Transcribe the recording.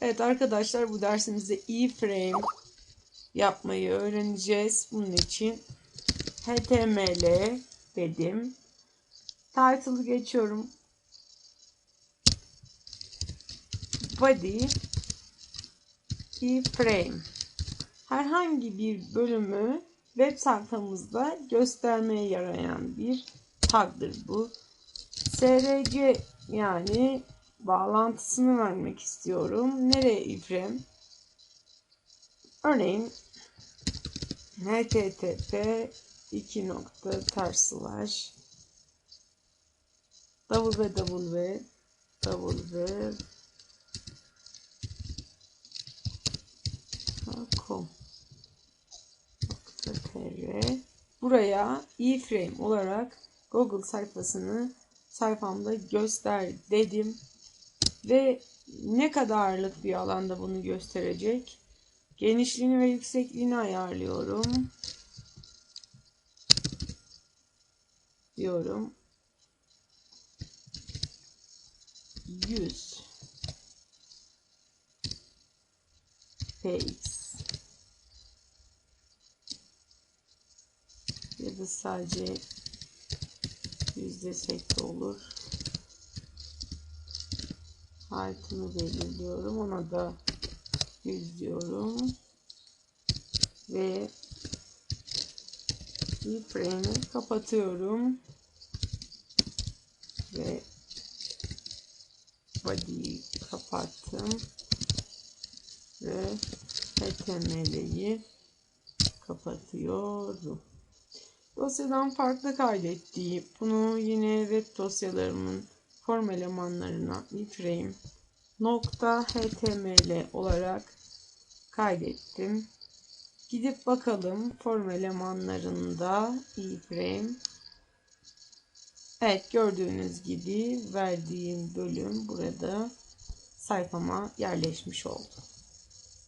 Evet arkadaşlar bu dersimizde iframe yapmayı öğreneceğiz. Bunun için html dedim. Title'ı geçiyorum. Body iframe. Herhangi bir bölümü web sayfamızda göstermeye yarayan bir tagdır bu. src yani bağlantısını vermek istiyorum. Nereye iframe? Örneğin http 2 nokta ters www buraya iframe olarak Google sayfasını sayfamda göster dedim ve ne kadarlık bir alanda bunu gösterecek? Genişliğini ve yüksekliğini ayarlıyorum. Diyorum. 100 px ya da sadece yüz desek de olur. Height'ını belirliyorum. Ona da 100 diyorum. Ve iframe'i kapatıyorum. Ve body'yi kapattım. Ve HTML'yi kapatıyorum. Dosyadan farklı kaydettiğim bunu yine web dosyalarımın form elemanlarına iframe nokta html olarak kaydettim. Gidip bakalım form elemanlarında iframe Evet gördüğünüz gibi verdiğim bölüm burada sayfama yerleşmiş oldu.